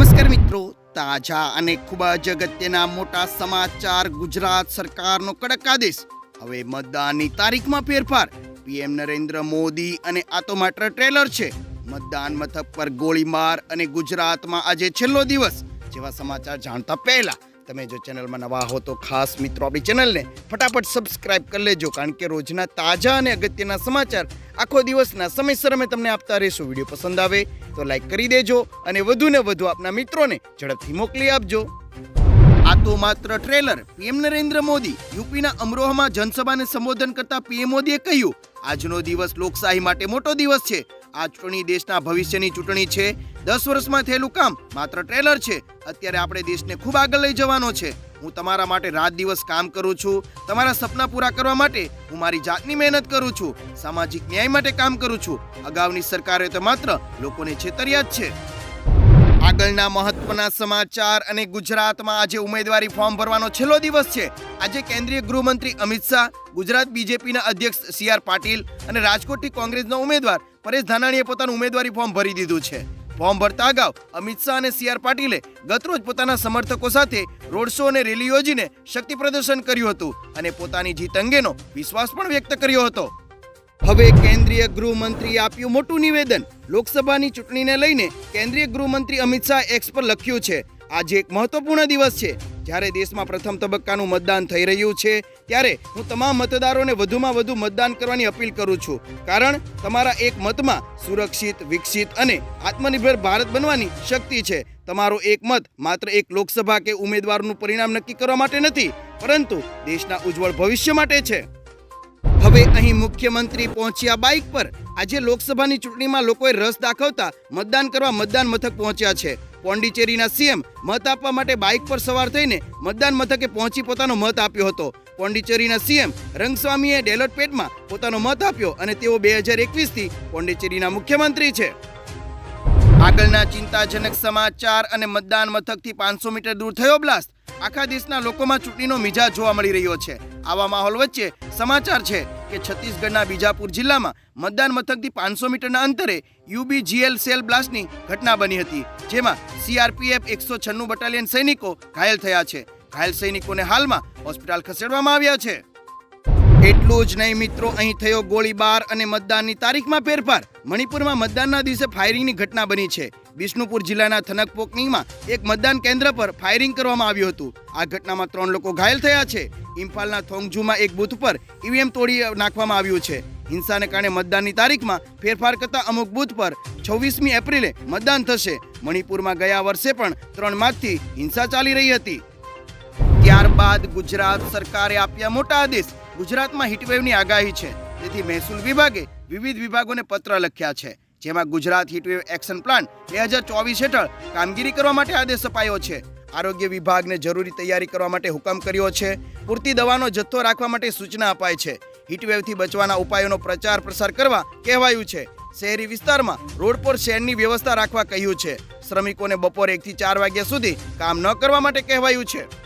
નમસ્કાર મિત્રો, તાજા અને ખૂબ જ અગત્યના મોટા સમાચાર ગુજરાત સરકારનો કડક આદેશ. હવે મતદાનની તારીખમાં ફેરફાર. પીએમ નરેન્દ્ર મોદી અને આ તો માત્ર ટ્રેલર છે. મતદાન મથક પર ગોળીમાર અને ગુજરાતમાં આજે છેલ્લો દિવસ. જેવા સમાચાર જાણતા પહેલા તમે જો ચેનલમાં નવા હો તો ખાસ મિત્રો આપણી ચેનલને ફટાફટ સબસ્ક્રાઇબ કરી લેજો, કારણ કે રોજના તાજા અને અગત્યના સમાચાર આખો દિવસના સમયસર અમે તમને આપતા રહીશું. વીડિયો પસંદ આવે તો લાઇક કરી દેજો અને વધુ ને વધુ આપના મિત્રોને ઝડપથી મોકલી આપજો. આ તો માત્ર ટ્રેલર પીએમ નરેન્દ્ર મોદી યુપીના અમરોહમાં જનસભાને સંબોધન કરતા પીએમ મોદીએ કહ્યું, આજનો દિવસ લોકશાહી માટે મોટો દિવસ છે. આ ચૂંટણી દેશના ભવિષ્યની ચૂંટણી છે. દસ વર્ષમાં થયેલું કામ માત્ર ટ્રેલર છે. અત્યારે આપણે દેશને ખૂબ આગળ લઈ જવાનો છે. હું તમારા માટે રાત દિવસ કામ કરું છું. તમારા સપના પૂરા કરવા માટે હું મારી જાતની મહેનત કરું છું. સામાજિક ન્યાય માટે કામ કરું છું. અગાઉની સરકારે તો માત્ર લોકોને છેતર્યા જ છે. આગળના મહત્વના સમાચાર અને ગુજરાતમાં આજે ઉમેદવારી ફોર્મ ભરવાનો છેલ્લો દિવસ છે. આજે કેન્દ્રીય ગૃહમંત્રી અમિત શાહ, ગુજરાત બીજેપીના અધ્યક્ષ સી આર પાટીલ અને રાજકોટથી કોંગ્રેસના ઉમેદવાર પરેશ ધાનાણીએ પોતાનું ઉમેદવારી ફોર્મ ભરી દીધું છે. ફોર્મ ભરતા અગાઉ અમિત શાહ અને સી આર પાટીલે ગતરોજ પોતાના સમર્થકો સાથે રોડ શો અને રેલી યોજીને શક્તિ પ્રદર્શન કર્યું હતું અને પોતાની જીત અંગેનો વિશ્વાસ પણ વ્યક્ત કર્યો હતો. હવે કેન્દ્રીય ગૃહમંત્રીએ આપ્યું મોટું નિવેદન. લોકસભાની ચૂંટણીને લઈને કેન્દ્રીય ગૃહમંત્રી અમિત શાહ એક્સ પર લખ્યું છે. આજે એક મહત્વપૂર્ણ દિવસ છે. જ્યારે દેશમાં પ્રથમ તબક્કાનું મતદાન થઈ રહ્યું છે, ત્યારે હું તમામ મતદારોને વધુમાં વધુ મતદાન કરવાની અપીલ કરું છું. કારણ તમારા એક મતમાં સુરક્ષિત, વિકસિત અને આત્મનિર્ભર ભારત બનવાની શક્તિ છે. તમારો એક મત માત્ર એક લોકસભા કે ઉમેદવારનું પરિણામ નક્કી કરવા માટે નથી, પરંતુ દેશના ઉજ્જવળ ભવિષ્ય માટે છે. હવે અહીં મુખ્યમંત્રી પહોંચ્યા બાઇક પર. આજે લોકસભાની ચૂંટણીમાં લોકોએ રસ દાખવતા મતદાન કરવા મતદાન મથક પહોંચ્યા છે. પોંડિચેરીના સીએમ મત આપવા માટે બાઇક પર સવાર થઈને મતદાન મથકે પહોંચી પોતાનો મત આપ્યો હતો. પોંડિચેરીના સીએમ રંગસ્વામીએ ડેલોટ પેટમાં પોતાનો મત આપ્યો અને તેઓ બે હજાર એકવીસથી પોંડિચેરીના મુખ્યમંત્રી છે. આગળના ચિંતાજનક સમાચાર અને મતદાન મથકથી પાંચસો મીટર દૂર થયો બ્લાસ્ટ. આખા દેશના લોકોમાં ચૂંટણીનો મિજાજ જોવા મળી રહ્યો છે. આવા માહોલ વચ્ચે સમાચાર છે કે છત્તીસગઢના બીજાપુર જિલ્લામાં મતદાન મથકથી પાંચસો મીટરના અંતરે યુબીજીએલ સેલ બ્લાસ્ટની ઘટના બની હતી, જેમાં સીઆરપીએફ એકસો છન્નું બટાલિયન સૈનિકો ઘાયલ થયા છે. ઘાયલ સૈનિકોને હાલમાં હોસ્પિટલ ખસેડવામાં આવ્યા છે. એટલું જ નહીં મિત્રો, અહીં થયો ગોળીબાર અને મતદાનની તારીખમાં ફેરફાર. મણિપુરમાં મતદાનના દિવસે ફાયરિંગની ઘટના બની છે. બિષ્ણુપુર જિલ્લાના થનકપોકનીમાં એક મતદાન કેન્દ્ર પર ફાયરિંગ કરવામાં આવ્યું હતું. આ ઘટનામાં ત્રણ લોકો ઘાયલ થયા છે. ઇમ્ફાલના થોંગજુમાં એક બૂથ પર ઈવીએમ તોડી નાખવામાં આવ્યું છે. હિંસાને કારણે મતદાનની તારીખમાં ફેરફાર કરતા અમુક બૂથ પર છવ્વીસમી એપ્રિલે મતદાન થશે. મણિપુરમાં ગયા વર્ષે પણ ત્રણ માસથી હિંસા ચાલી રહી હતી. ત્યારબાદ ગુજરાત સરકારે આપ્યા મોટા આદેશ. ગુજરાતમાં હીટવેવની આગાહી છે. તેથી મહેસૂલ વિભાગે વિવિધ વિભાગોને પત્ર લખ્યા છે. જેમાં ગુજરાત હીટવેવ એક્શન પ્લાન બે હજાર ચોવીસ હેઠળ કામગીરી કરવા માટે આદેશ અપાયો છે. આરોગ્ય વિભાગને જરૂરી તૈયારી કરવા માટે હુકમ કર્યો છે. પૂરતી દવાનો જથ્થો રાખવા માટે સૂચના અપાય છે. હીટવેવથી બચવાના ઉપાયોનો પ્રચાર પ્રસાર કરવા કહેવાયું છે. શહેરી વિસ્તારમાં રોડ પર શહેરની વ્યવસ્થા રાખવા કહ્યું છે. શ્રમિકોને બપોરે એકથી ચાર વાગ્યા સુધી કામ ન કરવા માટે કહેવાયું છે.